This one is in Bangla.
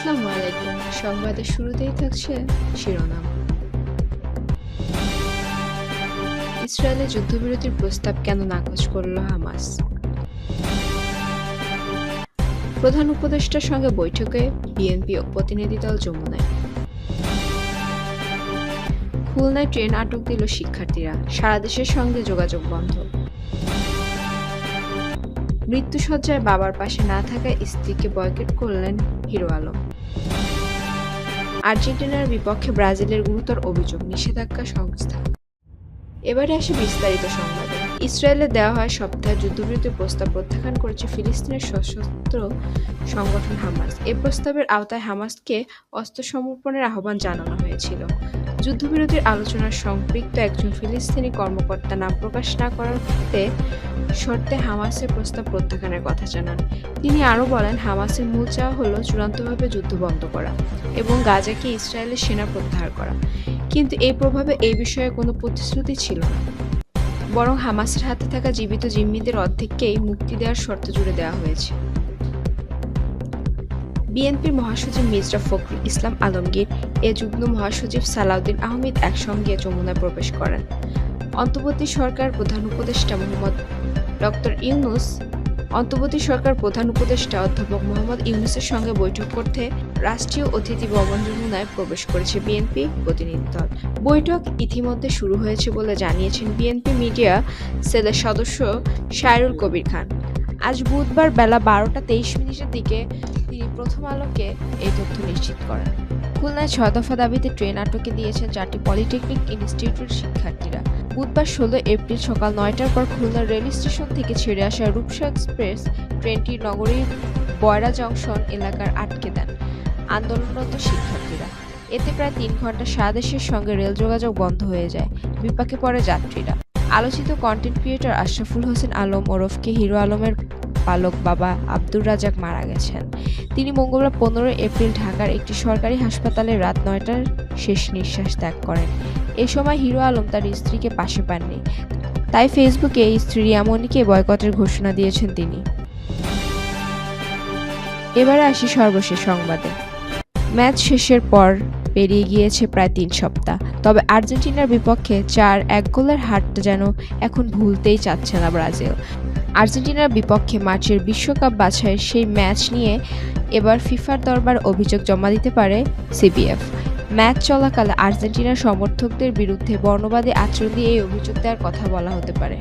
আসসালামু আলাইকুম। সংবাদের শুরুতেই থাকছে শিরোনাম। ইসরায়েলে যুদ্ধবিরতির প্রস্তাব কেন নাকচ করল হামাস? প্রধান উপদেষ্টার সঙ্গে বৈঠকে বিএনপি ও প্রতিনিধি দল যমুনায় খুলনায় ট্রেন আটক দিল শিক্ষার্থীরা। সারা দেশের সঙ্গে যোগাযোগ বন্ধ। মৃত্যুসজ্জায় বাবার পাশে না থাকায় স্ত্রীকে বয়কেট করলেন হিরো আলম। আর্জেন্টিনার বিপক্ষে ব্রাজিলের গুরুতর অভিযোগ, নিষেধাজ্ঞা সংস্থা। এবারে আসে বিস্তারিত সংবাদে। ইসরায়েলে দেওয়া হয় সপ্তাহে যুদ্ধবিরতির প্রস্তাব প্রত্যাখ্যান করেছে ফিলিস্তিনের সশস্ত্র সংগঠন হামাস। এ প্রস্তাবের আওতায় হামাসকে অস্ত্র সমর্পণের আহ্বান জানানো হয়েছিল। যুদ্ধবিরতির আলোচনার সম্পৃক্ত একজন ফিলিস্তিনি কর্মকর্তা নাম প্রকাশ না করতে শর্তে হামাসের প্রস্তাব প্রত্যাখ্যানের কথা জানান। তিনি আরও বলেন, হামাসের মূল চাওয়া হলো চূড়ান্তভাবে যুদ্ধ বন্ধ করা এবং গাজাকে ইসরায়েলের সেনা প্রত্যাহার করা। কিন্তু এই প্রভাবে এই বিষয়ে কোনো প্রতিশ্রুতি ছিল না। বরং হামাসের হাতে থাকা জীবিত জিম্মিদের অর্ধেককেই মুক্তি দেওয়ার শর্ত জুড়ে দেওয়া হয়েছে। বিএনপির মহাসচিব মির্জা ফখরুল ইসলাম আলমগীর এ যুগ্ম মহাসচিব সালাউদ্দিন আহমেদ একসঙ্গে যমুনায় প্রবেশ করেন। অন্তর্বর্তী সরকার প্রধান উপদেষ্টা মোহাম্মদ ডক্টর ইউনুস, অন্তর্বর্তী সরকার প্রধান উপদেষ্টা অধ্যাপক মোহাম্মদ ইউনুসের সঙ্গে বৈঠক করতে রাষ্ট্রীয় অতিথি ভবন যমুনায় প্রবেশ করেছে বিএনপি প্রতিনিধি দল। বৈঠক ইতিমধ্যে শুরু হয়েছে বলে জানিয়েছেন বিএনপি মিডিয়া সেলের সদস্য শায়রুল কবির খান। আজ বুধবার বেলা বারোটা তেইশ মিনিটের দিকে তিনি প্রথম আলোকে এই তথ্য নিশ্চিত করেন। খুলনায় ছয় দফা দাবিতে ট্রেন আটকে দিয়েছেন চারটি পলিটেকনিক ইনস্টিটিউটের শিক্ষার্থীরা। বুধবার ষোলো এপ্রিল সকাল নয়টার পর খুলনা রেল স্টেশন থেকে ছেড়ে আসা রূপসা এক্সপ্রেস ট্রেনটি নগরীর বয়রা জংশন এলাকার আটকে দেন। আন্দোলনরত শিক্ষার্থীরা। এতে প্রায় তিন ঘণ্টা সারা দেশের সঙ্গে রেল যোগাযোগ বন্ধ হয়ে যায়। বিপাকে পড়ে যাত্রীরা। আলোচিত কন্টেন্ট ক্রিয়েটর আশরাফুল হোসেন আলম ওরফকে হিরো আলমের পালক বাবা আব্দুর রাজাক মারা গেছেন। তিনি মঙ্গলবার পনেরো এপ্রিল ঢাকার একটি সরকারি হাসপাতালে রাত নয়টার শেষ নিঃশ্বাস ত্যাগ করেন। এ সময় হিরো আলম তার স্ত্রীকে পাশে পাননি। তাই ফেসবুকে স্ত্রী রিয়ামণিকে বয়কটের ঘোষণা দিয়েছেন তিনি। এবারে আসি সর্বশেষ সংবাদে। ম্যাচ শেষের পর পেরিয়ে গিয়েছে প্রায় তিন সপ্তাহ। তবে আর্জেন্টিনার বিপক্ষে চার এক গোলের হারটা যেন এখন ভুলতেই চাচ্ছে না ব্রাজিল। আর্জেন্টিনার বিপক্ষে মার্চের বিশ্বকাপ বাছাইয়ের সেই ম্যাচ নিয়ে এবার ফিফার দরবার অভিযোগ জমা দিতে পারে সিবিএফ। ম্যাচ চলাকালে আর্জেন্টিনার সমর্থকদের বিরুদ্ধে বর্ণবাদী আচরণ দিয়ে এই অভিযোগ দেওয়ার কথা বলা হতে পারে।